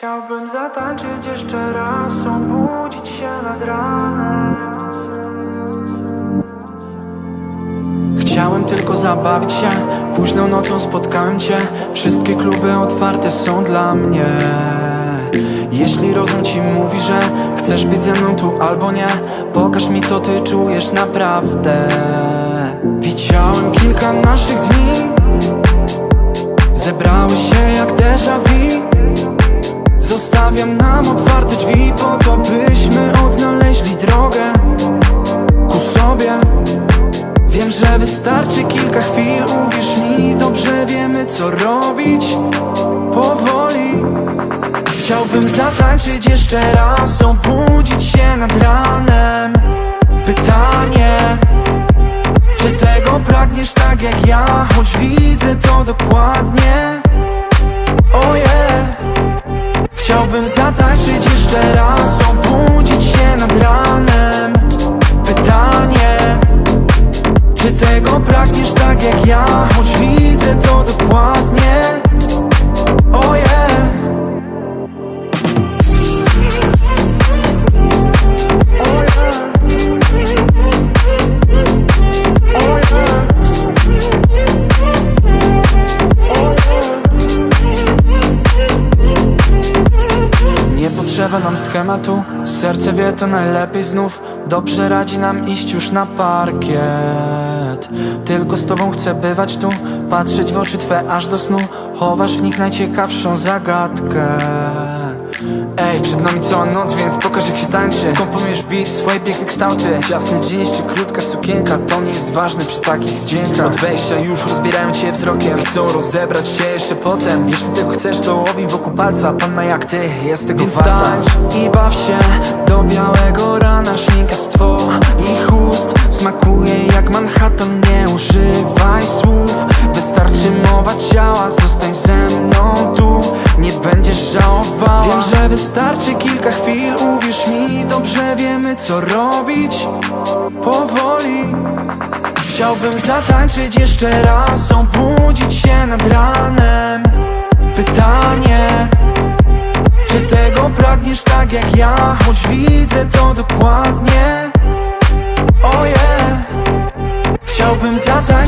Chciałbym zatańczyć jeszcze raz, obudzić się nad ranem. Chciałem tylko zabawić się. Późną nocą spotkałem cię. Wszystkie kluby otwarte są dla mnie. Jeśli rozum ci mówi, że Chcesz być ze mną tu albo nie Pokaż mi co ty czujesz naprawdę. Widziałem kilka naszych dni Zostawiam nam otwarte drzwi Po to byśmy odnaleźli drogę Ku sobie. Wiem, że wystarczy kilka chwil Uwierz mi, dobrze wiemy co robić Powoli. Chciałbym zatańczyć jeszcze raz Obudzić się nad ranem. Pytanie Czy tego pragniesz tak jak ja? Choć widzę czy tego pragniesz tak jak ja? Choć widzę to dokładnie Oh yeah potrzeba nam schematu Serce wie to najlepiej znów Dobrze radzi nam iść już na parkiet. Tylko z tobą chcę bywać tu Patrzeć w oczy twe aż do snu Chowasz w nich najciekawszą zagadkę Ej, przed nami cała noc, więc pokaż jak się tańczy. Komponujesz beat, swoje piękne kształty. Ciasny jeans czy krótka sukienka To nie jest ważne przy takich wdziękach. Od wejścia już rozbierają cię wzrokiem Chcą rozebrać cię jeszcze potem. Jeśli tego chcesz, to łowij wokół palca. Panna jak ty, jest tego Więc warta. tańcz i baw się do białego rana. Szminkarstwo ich ust smakuje jak Manhattan. Nie używaj słów, wystarczy mowa ciała Wiem, że wystarczy kilka chwil, uwierz mi Dobrze wiemy co robić. Powoli Chciałbym zatańczyć jeszcze raz Obudzić się nad ranem. Pytanie czy tego pragniesz tak jak ja? Choć widzę to dokładnie. Oh yeah Chciałbym zatańczyć